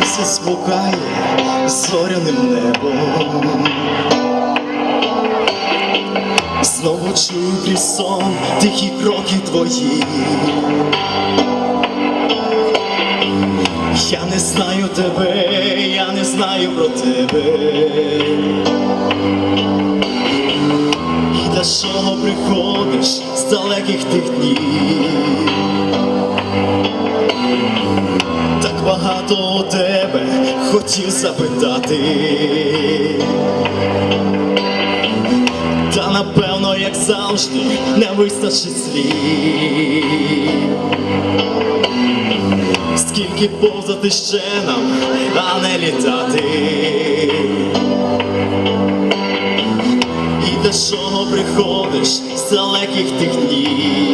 Місяць блукає зоряним небом. Знову чую крізь сон тихі кроки твої. Я не знаю тебе, я не знаю про тебе. І для чого приходиш з далеких тих днів? Багато у тебе хотів запитати. Та напевно, як завжди, не вистачить слів. Скільки повзати ще нам, а не літати. І до чого приходиш з далеких тих днів.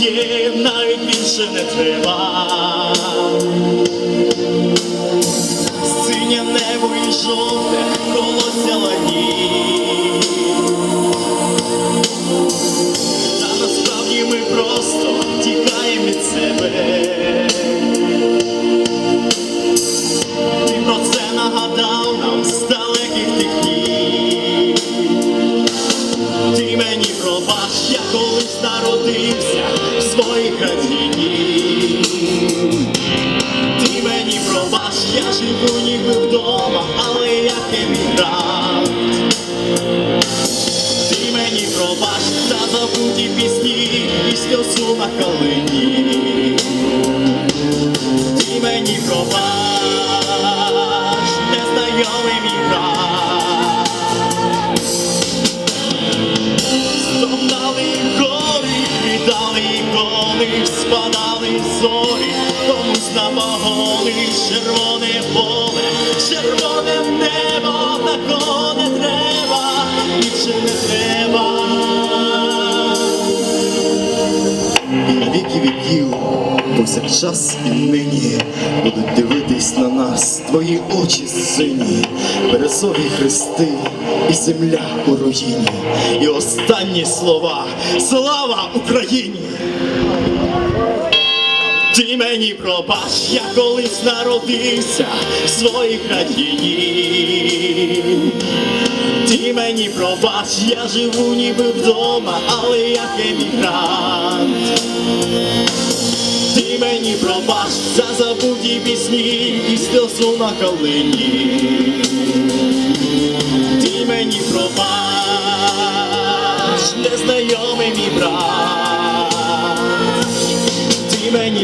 Є, навіть більше не треба. Синє небо і жовте колося ладні. Та насправді ми просто тікаємо від себе. Ти про це нагадав нам з далеких тих днів. Ти мені пробач, колись народився в своїй хатіні. Ти мені пробач, я живу ніби вдома, але як емігрант. Ти мені пробач та забуті пісні і сльозу на калині. Зорі, комусь на вагони, червоне поле, червоне небо, такого не треба, більше не треба. На віки віків, повсякчас і нині будуть дивитись на нас твої очі сині, березові хрести і земля у руїні. І останні слова Слава Україні! Ти мені пробач, я колись народився в своїй країні. Ти мені пробач, я живу ніби вдома, але як емігрант. Ти мені пробач за забуті пісні і сльозу на калині. Ти мені пробач, незнайомий мій брат.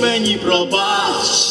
мені пробач.